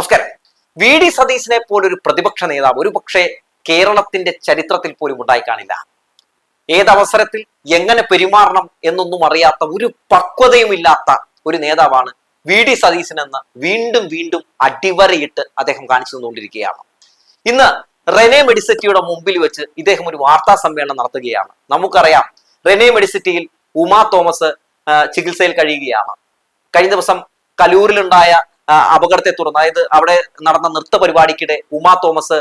നമസ്കാരം. V D സതീശനെ പോലൊരു പ്രതിപക്ഷ നേതാവ് ഒരു പക്ഷേ കേരളത്തിന്റെ ചരിത്രത്തിൽ പോലും ഉണ്ടായി കാണില്ല. ഏതവസരത്തിൽ എങ്ങനെ പെരുമാറണം എന്നൊന്നും അറിയാത്ത ഒരു പക്വതയും ഇല്ലാത്ത ഒരു നേതാവാണ് വി ഡി സതീശൻ എന്ന് വീണ്ടും വീണ്ടും അടിവരയിട്ട് അദ്ദേഹം കാണിച്ചു തന്നുകൊണ്ടിരിക്കുകയാണ്. ഇന്ന് റെനെ മെഡിസിറ്റിയുടെ മുമ്പിൽ വെച്ച് ഇദ്ദേഹം ഒരു വാർത്താ സമ്മേളനം നടത്തുകയാണ്. നമുക്കറിയാം റെനെ മെഡിസിറ്റിയിൽ ഉമാ തോമസ് ചികിത്സയിൽ കഴിയുകയാണ്. കഴിഞ്ഞ ദിവസം കലൂരിലുണ്ടായ അപകടത്തെ തുടർന്ന്. അതായത് അവിടെ നടന്ന നൃത്ത പരിപാടിക്കിടെ ഉമാ തോമസ്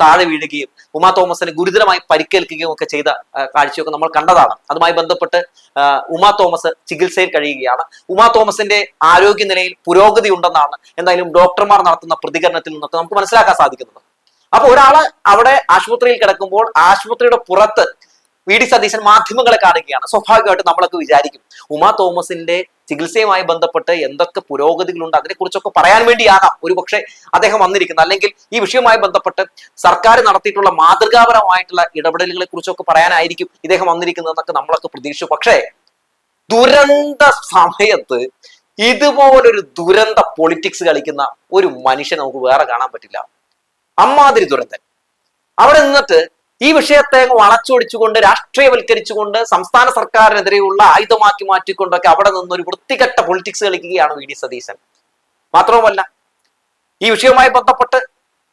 താഴെ വീഴുകയും ഉമാ തോമസിന് ഗുരുതരമായി പരിക്കേൽക്കുകയും ഒക്കെ ചെയ്ത കാഴ്ചയൊക്കെ നമ്മൾ കണ്ടതാണ്. അതുമായി ബന്ധപ്പെട്ട് ഉമാ തോമസ് ചികിത്സയിൽ കഴിയുകയാണ്. ഉമാ തോമസിന്റെ ആരോഗ്യനിലയിൽ പുരോഗതി ഉണ്ടെന്നാണ് എന്തായാലും ഡോക്ടർമാർ നടത്തുന്ന പ്രതികരണത്തിൽ നിന്നൊക്കെ നമുക്ക് മനസ്സിലാക്കാൻ സാധിക്കുന്നത്. അപ്പൊ ഒരാൾ അവിടെ ആശുപത്രിയിൽ കിടക്കുമ്പോൾ ആശുപത്രിയുടെ പുറത്ത് വി ഡി സതീശൻ മാധ്യമങ്ങളെ കാണുകയാണ്. സ്വാഭാവികമായിട്ട് നമ്മളൊക്കെ വിചാരിക്കും ഉമാ തോമസിന്റെ ചികിത്സയുമായി ബന്ധപ്പെട്ട് എന്തൊക്കെ പുരോഗതികളുണ്ട് അതിനെക്കുറിച്ചൊക്കെ പറയാൻ വേണ്ടിയാകാം. ഒരു പക്ഷേ അദ്ദേഹം വന്നിരിക്കുന്നത്. അല്ലെങ്കിൽ ഈ വിഷയവുമായി ബന്ധപ്പെട്ട് സർക്കാർ നടത്തിയിട്ടുള്ള മാതൃകാപരമായിട്ടുള്ള ഇടപെടലുകളെ കുറിച്ചൊക്കെ പറയാനായിരിക്കും ഇദ്ദേഹം വന്നിരിക്കുന്നത് എന്നൊക്കെ നമ്മളൊക്കെ പ്രതീക്ഷിച്ചു. പക്ഷേ ദുരന്ത സമയത്ത് ഇതുപോലൊരു ദുരന്ത പൊളിറ്റിക്സ് കളിക്കുന്ന ഒരു മനുഷ്യൻ നമുക്ക് വേറെ കാണാൻ പറ്റില്ല. അമ്മാതിരി ദുരന്തൻ. അവിടെ നിന്നിട്ട് ഈ വിഷയത്തെ വളച്ചൊടിച്ചുകൊണ്ട് രാഷ്ട്രീയവൽക്കരിച്ചുകൊണ്ട് സംസ്ഥാന സർക്കാരിനെതിരെയുള്ള ആയുധമാക്കി മാറ്റിക്കൊണ്ടൊക്കെ അവിടെ ഒരു വൃത്തികെട്ട പൊളിറ്റിക്സ് കളിക്കുകയാണ് വി ഡി സതീശൻ. മാത്രവുമല്ല ഈ വിഷയവുമായി ബന്ധപ്പെട്ട്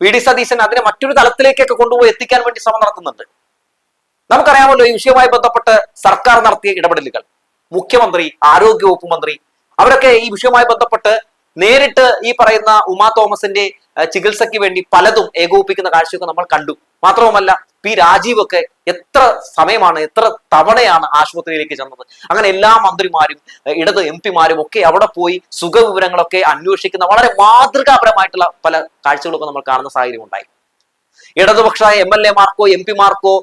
വി ഡി സതീശൻ അതിനെ മറ്റൊരു തലത്തിലേക്കൊക്കെ കൊണ്ടുപോയി എത്തിക്കാൻ വേണ്ടി ശ്രമം നടത്തുന്നുണ്ട്. നമുക്കറിയാമല്ലോ ഈ വിഷയവുമായി ബന്ധപ്പെട്ട് സർക്കാർ നടത്തിയ ഇടപെടലുകൾ. മുഖ്യമന്ത്രി ആരോഗ്യവകുപ്പ് മന്ത്രി അവരൊക്കെ ഈ വിഷയവുമായി ബന്ധപ്പെട്ട് നേരിട്ട് ഈ പറയുന്ന ഉമാ തോമസിന്റെ ചികിത്സയ്ക്ക് വേണ്ടി പലതും ഏകോപിപ്പിക്കുന്ന കാഴ്ചയൊക്കെ നമ്മൾ കണ്ടു. മാത്രവുമല്ല പി രാജീവ് ഒക്കെ എത്ര സമയമാണ് എത്ര തവണയാണ് ആശുപത്രിയിലേക്ക് ചെന്നത്? അങ്ങനെ എല്ലാ മന്ത്രിമാരും ഇടത് എം പിമാരും ഒക്കെ അവിടെ പോയി സുഖവിവരങ്ങളൊക്കെ അന്വേഷിക്കുന്ന വളരെ മാതൃകാപരമായിട്ടുള്ള പല കാഴ്ചകളൊക്കെ നമ്മൾ കാണുന്ന സാഹചര്യം ഉണ്ടായി. ഇടതുപക്ഷ എം എൽ എമാർക്കോ എം പിമാർക്കോ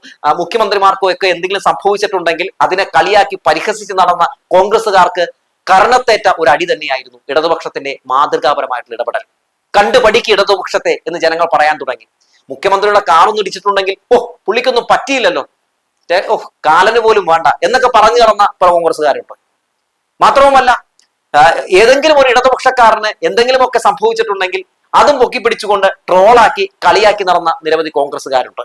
മുഖ്യമന്ത്രിമാർക്കോ ഒക്കെ എന്തെങ്കിലും സംഭവിച്ചിട്ടുണ്ടെങ്കിൽ അതിനെ കളിയാക്കി പരിഹസിച്ച് നടന്ന കോൺഗ്രസുകാർക്ക് കർണത്തേറ്റ ഒരു അടി തന്നെയായിരുന്നു ഇടതുപക്ഷത്തിന്റെ മാതൃകാപരമായിട്ടുള്ള ഇടപെടൽ. കണ്ടുപടിക്ക് ഇടതുപക്ഷത്തെ എന്ന് ജനങ്ങൾ പറയാൻ തുടങ്ങി. മുഖ്യമന്ത്രിയുടെ കാറൊന്നും ഇടിച്ചിട്ടുണ്ടെങ്കിൽ ഓ പുള്ളിക്കൊന്നും പറ്റിയില്ലല്ലോ. ഓഹ് കാലന് പോലും വേണ്ട എന്നൊക്കെ പറഞ്ഞു കടന്ന പല കോൺഗ്രസ്സുകാരുണ്ട്. മാത്രവുമല്ല ഏതെങ്കിലും ഒരു ഇടതുപക്ഷക്കാരന് എന്തെങ്കിലുമൊക്കെ സംഭവിച്ചിട്ടുണ്ടെങ്കിൽ അതും പൊക്കി പിടിച്ചുകൊണ്ട് ട്രോളാക്കി കളിയാക്കി നടന്ന നിരവധി കോൺഗ്രസ്സുകാരുണ്ട്.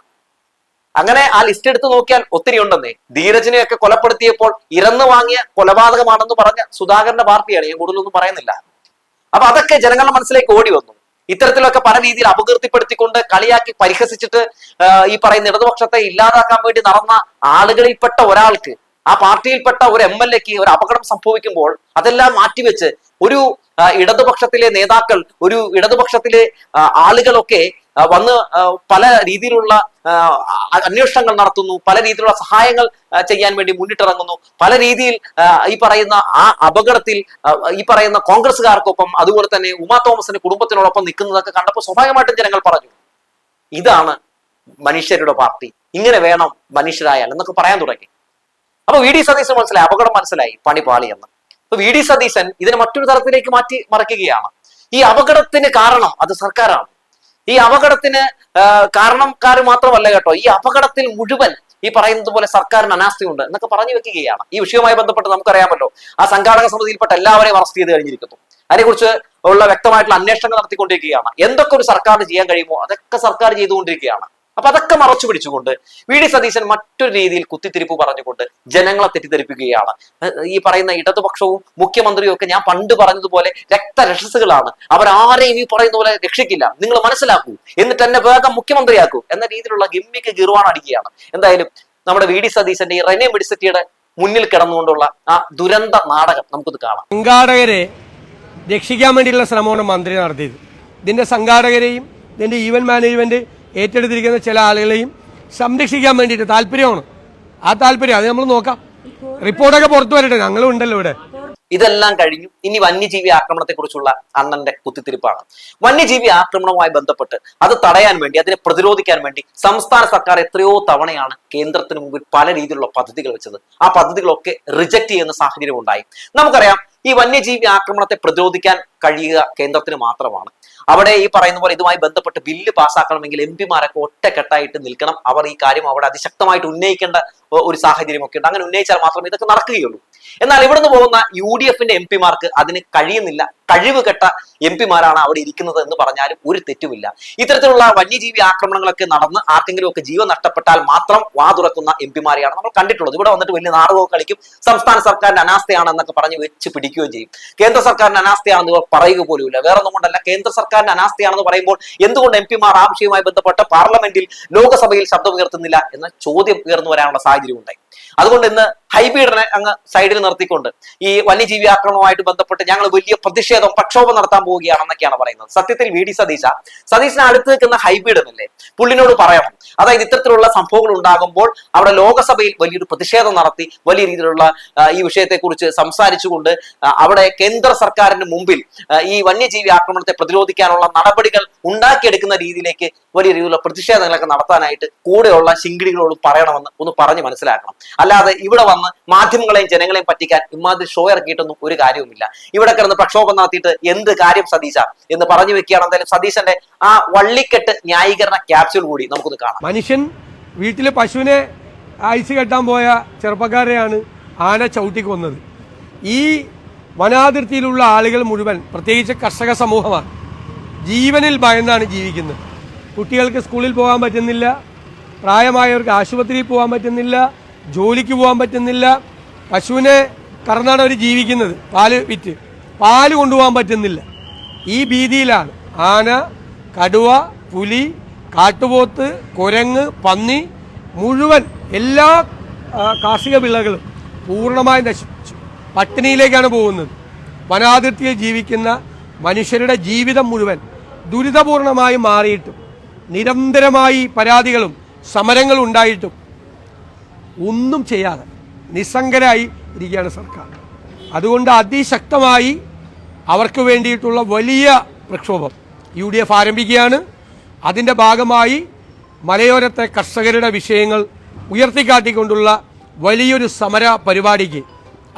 അങ്ങനെ ആ ലിസ്റ്റ് എടുത്ത് നോക്കിയാൽ ഒത്തിരി ഉണ്ടെന്നേ. ധീരജിനെയൊക്കെ കൊലപ്പെടുത്തിയപ്പോൾ ഇറന്നു വാങ്ങിയ കൊലപാതകമാണെന്ന് പറഞ്ഞ സുധാകരന്റെ പാർട്ടിയാണ് ഞാൻ കൂടുതലൊന്നും പറയുന്നില്ല. അപ്പൊ അതൊക്കെ ജനങ്ങളുടെ മനസ്സിലേക്ക് ഓടി വന്നു. ഇത്തരത്തിലൊക്കെ പല രീതിയിൽ അപകീർത്തിപ്പെടുത്തിക്കൊണ്ട് കളിയാക്കി പരിഹസിച്ചിട്ട് ഈ പറയുന്ന ഇടതുപക്ഷത്തെ ഇല്ലാതാക്കാൻ വേണ്ടി നടന്ന ആളുകളിൽപ്പെട്ട ഒരാൾക്ക് ആ പാർട്ടിയിൽപ്പെട്ട ഒരു എം എൽ എക്ക് ഒരു അപകടം സംഭവിക്കുമ്പോൾ അതെല്ലാം മാറ്റിവെച്ച് ഒരു ഇടതുപക്ഷത്തിലെ നേതാക്കൾ ഒരു ഇടതുപക്ഷത്തിലെ ആളുകളൊക്കെ വന്ന് പല രീതിയിലുള്ള അന്വേഷണങ്ങൾ നടത്തുന്നു പല രീതിയിലുള്ള സഹായങ്ങൾ ചെയ്യാൻ വേണ്ടി മുന്നിട്ടിറങ്ങുന്നു. പല രീതിയിൽ ഈ പറയുന്ന ആ അപകടത്തിൽ ഈ പറയുന്ന കോൺഗ്രസ്സുകാർക്കൊപ്പം അതുപോലെ തന്നെ ഉമാ തോമസിന്റെ കുടുംബത്തിനോടൊപ്പം നിൽക്കുന്നതൊക്കെ കണ്ടപ്പോൾ സ്വാഭാവികമായിട്ടും ജനങ്ങൾ പറഞ്ഞു ഇതാണ് മനുഷ്യരുടെ പാർട്ടി. ഇങ്ങനെ വേണം മനുഷ്യരായാൽ എന്നൊക്കെ പറയാൻ തുടങ്ങി. അപ്പൊ വി ഡി സതീശൻ മനസ്സിലായി അപകടം മനസ്സിലായി പണി പാളി എന്ന്. അപ്പൊ വി ഡി സതീശൻ ഇതിനെ മറ്റൊരു തരത്തിലേക്ക് മാറ്റി മറക്കുകയാണ്. ഈ അപകടത്തിന് കാരണം അത് സർക്കാരാണ്. ഈ അപകടത്തിന് കാരണക്കാർ മാത്രമല്ല കേട്ടോ ഈ അപകടത്തിൽ മുഴുവൻ ഈ പറയുന്നത് പോലെ സർക്കാരിന് അനാസ്ഥയുണ്ട് എന്നൊക്കെ പറഞ്ഞു വെക്കുകയാണ്. ഈ വിഷയവുമായി ബന്ധപ്പെട്ട് നമുക്കറിയാമല്ലോ ആ സംഘാടക സമിതിയിൽപ്പെട്ട എല്ലാവരെയും അറസ്റ്റ് ചെയ്ത് കഴിഞ്ഞിരിക്കുന്നു. അതിനെക്കുറിച്ച് ഉള്ള വ്യക്തമായിട്ടുള്ള അന്വേഷണങ്ങൾ നടത്തിക്കൊണ്ടിരിക്കുകയാണ്. എന്തൊക്കെ ഒരു സർക്കാരിന് ചെയ്യാൻ കഴിയുമോ അതൊക്കെ സർക്കാർ ചെയ്തുകൊണ്ടിരിക്കുകയാണ്. അപ്പൊ അതൊക്കെ മറച്ചു പിടിച്ചുകൊണ്ട് വി ഡി സതീശൻ മറ്റൊരു രീതിയിൽ കുത്തിത്തിരിപ്പ് പറഞ്ഞുകൊണ്ട് ജനങ്ങളെ തെറ്റിദ്ധരിപ്പിക്കുകയാണ്. ഈ പറയുന്ന ഇടതുപക്ഷവും മുഖ്യമന്ത്രിയും ഒക്കെ ഞാൻ പണ്ട് പറഞ്ഞതുപോലെ രക്തരക്ഷസുകളാണ്. അവരാരെയും ഈ പറയുന്ന പോലെ രക്ഷിക്കില്ല. നിങ്ങൾ മനസ്സിലാക്കൂ. എന്നിട്ട് എന്നെ വേഗം മുഖ്യമന്ത്രിയാക്കൂ എന്ന രീതിയിലുള്ള ഗിമ്മിക്ക് ഗീർവാണ് അടിക്കുകയാണ്. എന്തായാലും നമ്മുടെ വി ഡി സതീശന്റെ ഈ റെനെ മെഡിസിറ്റിയുടെ മുന്നിൽ കിടന്നുകൊണ്ടുള്ള ആ ദുരന്ത നാടകം നമുക്കിത് കാണാം. സംഘാടകരെ രക്ഷിക്കാൻ വേണ്ടിയുള്ള ശ്രമമാണ് മന്ത്രി നടത്തിയത്. ഇതിന്റെ സംഘാടകരെയും ഇതിന്റെ ഈവൻ മാനേജ്മെന്റ് ഏറ്റെടുത്തിരിക്കുന്ന ചില ആളുകളെയും സംരക്ഷിക്കാൻ വേണ്ടിയിട്ട് താല്പര്യമാണ്. ആ താല്പര്യം അത് നമ്മൾ നോക്കാം. റിപ്പോർട്ടൊക്കെ പുറത്തു വരട്ടെ. ഞങ്ങളും ഉണ്ടല്ലോ ഇവിടെ. ഇതെല്ലാം കഴിഞ്ഞു. ഇനി വന്യജീവി ആക്രമണത്തെക്കുറിച്ചുള്ള അണ്ണന്റെ കുത്തിത്തിരിപ്പാണ്. വന്യജീവി ആക്രമണവുമായി ബന്ധപ്പെട്ട് അത് തടയാൻ വേണ്ടി അതിനെ പ്രതിരോധിക്കാൻ വേണ്ടി സംസ്ഥാന സർക്കാർ എത്രയോ തവണയാണ് കേന്ദ്രത്തിന് മുമ്പിൽ പല രീതിയിലുള്ള പദ്ധതികൾ വെച്ചത്. ആ പദ്ധതികളൊക്കെ റിജക്ട് ചെയ്യുന്ന സാഹചര്യം ഉണ്ടായി. നമുക്കറിയാം ഈ വന്യജീവി ആക്രമണത്തെ പ്രതിരോധിക്കാൻ കഴിയുക കേന്ദ്രത്തിന് മാത്രമാണ്. അവിടെ ഈ പറയുന്ന പോലെ ഇതുമായി ബന്ധപ്പെട്ട് ബില്ല് പാസ്സാക്കണമെങ്കിൽ എം പിമാരൊക്കെ ഒറ്റക്കെട്ടായിട്ട് നിൽക്കണം. അവർ ഈ കാര്യം അവിടെ അതിശക്തമായിട്ട് ഉന്നയിക്കേണ്ട ഒരു സാഹചര്യമൊക്കെ ഉണ്ട്. അങ്ങനെ ഉന്നയിച്ചാൽ മാത്രമേ ഇതൊക്കെ നടക്കുകയുള്ളൂ. എന്നാൽ ഇവിടുന്ന് പോകുന്ന യു ഡി എഫിന്റെ എം പിമാർക്ക് അതിന് കഴിയുന്നില്ല. കഴിവ് കെട്ട എം പിമാരാണ് അവിടെ ഇരിക്കുന്നത് എന്ന് പറഞ്ഞാലും ഒരു തെറ്റുമില്ല. ഇത്തരത്തിലുള്ള വന്യജീവി ആക്രമണങ്ങളൊക്കെ നടന്ന് ആർക്കെങ്കിലും ഒക്കെ ജീവൻ നഷ്ടപ്പെട്ടാൽ മാത്രം വാ തുറക്കുന്ന എം പിമാരെയാണ് നമ്മൾ കണ്ടിട്ടുള്ളത്. ഇവിടെ വന്നിട്ട് വലിയ നാടകവും കളിക്കും. സംസ്ഥാന സർക്കാരിന്റെ അനാസ്ഥയാണ് എന്നൊക്കെ പറഞ്ഞ് വെച്ച് പിടിക്കുകയും ചെയ്യും. കേന്ദ്ര സർക്കാരിന്റെ അനാസ്ഥയാണെന്ന് പറയുക പോലുമില്ല. വേറെ ഒന്നും കൊണ്ടല്ല കേന്ദ്ര സർക്കാരിന്റെ അനാസ്ഥയാണെന്ന് പറയുമ്പോൾ എന്തുകൊണ്ട് എം പിമാർ ആ വിഷയവുമായി ബന്ധപ്പെട്ട് പാർലമെന്റിൽ ലോകസഭയിൽ ശബ്ദമുയർത്തുന്നില്ല എന്ന ചോദ്യം ഉയർന്നു വരാനുള്ള സാഹചര്യം ഉണ്ടായി അതുകൊണ്ട് ഇന്ന് ഹൈബീഡിനെ അങ്ങ് സൈഡിൽ നിർത്തിക്കൊണ്ട് ഈ വന്യജീവി ആക്രമണവുമായിട്ട് ബന്ധപ്പെട്ട് ഞങ്ങൾ വലിയ പ്രതിഷേധം പ്രക്ഷോഭം നടത്താൻ പോവുകയാണെന്നൊക്കെയാണ് പറയുന്നത്. സത്യത്തിൽ വി ഡി സതീശ സതീശന് അടുത്ത് നിൽക്കുന്ന ഹൈബീഡ് എന്നല്ലേ? പുള്ളിനോട് പറയണം. അതായത് ഇത്തരത്തിലുള്ള സംഭവങ്ങൾ ഉണ്ടാകുമ്പോൾ അവിടെ ലോകസഭയിൽ വലിയൊരു പ്രതിഷേധം നടത്തി വലിയ രീതിയിലുള്ള ഈ വിഷയത്തെക്കുറിച്ച് സംസാരിച്ചുകൊണ്ട് അവിടെ കേന്ദ്ര സർക്കാരിന് മുമ്പിൽ ഈ വന്യജീവി ആക്രമണത്തെ പ്രതിരോധിക്കാനുള്ള നടപടികൾ ഉണ്ടാക്കിയെടുക്കുന്ന രീതിയിലേക്ക് വലിയ രീതിയിലുള്ള പ്രതിഷേധങ്ങളൊക്കെ നടത്താനായിട്ട് കൂടെയുള്ള ശിങ്കിടികളോട് പറയണമെന്ന് ഒന്ന് പറഞ്ഞ് മനസ്സിലാക്കണം. അല്ലാതെ ഇവിടെ വന്ന് മാധ്യമങ്ങളെയും ജനങ്ങളെയും പറ്റിക്കാൻ ഇമാതിരി ഷോ ഇറക്കിയിട്ടൊന്നും ഒരു കാര്യവുമില്ല. ഇവിടെ കിടന്ന് പ്രക്ഷോഭം നടത്തിയിട്ട് എന്ത് കാര്യം സതീശ? എന്ന് പറഞ്ഞു വെക്കുകയാണ്. എന്തായാലും സതീശന്റെ ആ വള്ളിക്കെട്ട് ന്യായീകരണ ക്യാപ്സ്യൂൾ കൂടി നമുക്കൊന്ന് കാണാം. മനുഷ്യൻ വീട്ടിലെ പശുവിനെ അയച്ചു കെട്ടാൻ പോയ ചെറുപ്പക്കാരെയാണ് ആന ചവിട്ടിക്ക് വന്നത്. ഈ വനാതിർത്തിയിലുള്ള ആളുകൾ മുഴുവൻ പ്രത്യേകിച്ച് കർഷക സമൂഹമാണ്. ജീവനിൽ ഭയന്നാണ് ജീവിക്കുന്നത്. കുട്ടികൾക്ക് സ്കൂളിൽ പോകാൻ പറ്റുന്നില്ല. പ്രായമായവർക്ക് ആശുപത്രിയിൽ പോകാൻ പറ്റുന്നില്ല. ജോലിക്ക് പോകാൻ പറ്റുന്നില്ല. പശുവിനെ കറന്നാണ് അവർ ജീവിക്കുന്നത്. പാൽ വിറ്റ്. പാൽ കൊണ്ടുപോകാൻ പറ്റുന്നില്ല. ഈ ഭീതിയിലാണ്. ആന കടുവ പുലി കാട്ടുപോത്ത് കുരങ്ങ് പന്നി മുഴുവൻ എല്ലാ കാർഷിക വിളകളും പൂർണമായി നശിച്ചു പട്ടിണിയിലേക്കാണ് പോകുന്നത്. വനാതിർത്തിയിൽ ജീവിക്കുന്ന മനുഷ്യരുടെ ജീവിതം മുഴുവൻ ദുരിതപൂർണമായി മാറിയിട്ടും നിരന്തരമായി പരാതികളും സമരങ്ങളും ഉണ്ടായിട്ടും ഒന്നും ചെയ്യാതെ നിസ്സംഗരായി ഇരിക്കുകയാണ് സർക്കാർ. അതുകൊണ്ട് അതിശക്തമായി അവർക്ക് വേണ്ടിയിട്ടുള്ള വലിയ പ്രക്ഷോഭം യു ഡി എഫ് ആരംഭിക്കുകയാണ്. അതിന്റെ ഭാഗമായി മലയോരത്തെ കർഷകരുടെ വിഷയങ്ങൾ ഉയർത്തിക്കാട്ടിക്കൊണ്ടുള്ള വലിയൊരു സമര പരിപാടിക്ക്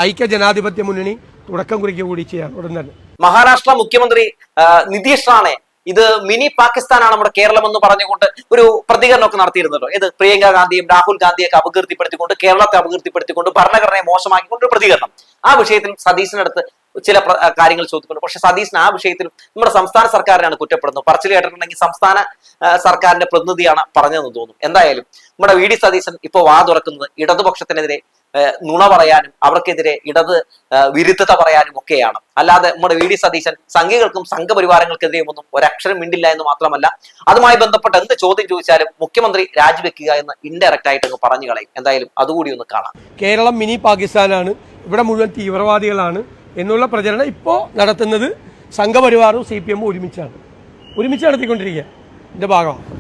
ഐക്യ ജനാധിപത്യ മുന്നണി തുടക്കം കുറിക്കുക കൂടി ചെയ്യാൻ ഉടൻ തന്നെ. മഹാരാഷ്ട്ര മുഖ്യമന്ത്രി നിതീഷ് റാണെ ഇത് മിനി പാകിസ്ഥാനാണ് നമ്മുടെ കേരളം എന്ന് പറഞ്ഞുകൊണ്ട് ഒരു പ്രതികരണമൊക്കെ നടത്തിയിരുന്നല്ലോ. ഇത് പ്രിയങ്ക ഗാന്ധിയും രാഹുൽ ഗാന്ധിയൊക്കെ അപകീർത്തിപ്പെടുത്തിക്കൊണ്ട് കേരളത്തെ അപകീർത്തിപ്പെടുത്തിക്കൊണ്ട് ഭരണഘടനയെ മോശമാക്കിക്കൊണ്ട് ഒരു പ്രതികരണം. ആ വിഷയത്തിൽ സതീശിനടുത്ത് ചില കാര്യങ്ങൾ ചോദിക്കുന്നു പക്ഷെ സതീശൻ ആ വിഷയത്തിൽ നമ്മുടെ സംസ്ഥാന സർക്കാരിനാണ് കുറ്റപ്പെടുന്നത്. പറച്ചിൽ കേട്ടിട്ടുണ്ടെങ്കിൽ സംസ്ഥാന സർക്കാരിന്റെ പ്രതിനിധിയാണ് പറഞ്ഞതെന്ന് തോന്നുന്നു. എന്തായാലും നമ്മുടെ വി ഡി സതീശൻ ഇപ്പോൾ വാ തുറക്കുന്നത് ഇടതുപക്ഷത്തിനെതിരെ നുണ പറയാനും അവർക്കെതിരെ ഇടത് വിരുദ്ധത പറയാനും ഒക്കെയാണ്. അല്ലാതെ നമ്മുടെ വി ഡി സതീശൻ സംഘികൾക്കും സംഘപരിവാരങ്ങൾക്കെതിരെയും ഒന്നും ഒരക്ഷരം മിണ്ടില്ല എന്ന് മാത്രമല്ല അതുമായി ബന്ധപ്പെട്ട് എന്ത് ചോദ്യം ചോദിച്ചാലും മുഖ്യമന്ത്രി രാജിവെക്കുക എന്ന് ഇൻഡയറക്റ്റ് ആയിട്ട് അങ്ങ് പറഞ്ഞു കളയും. എന്തായാലും അതുകൂടി ഒന്ന് കാണാം. കേരളം മിനി പാകിസ്ഥാനാണ്. ഇവിടെ മുഴുവൻ തീവ്രവാദികളാണ്. എന്നുള്ള പ്രചരണം ഇപ്പോൾ നടത്തുന്നത് സംഘപരിവാറും സി പി എമ്മും ഒരുമിച്ചാണ്. ഒരുമിച്ച് നടത്തിക്കൊണ്ടിരിക്കുക. ഇതിന്റെ ഭാഗമാണ്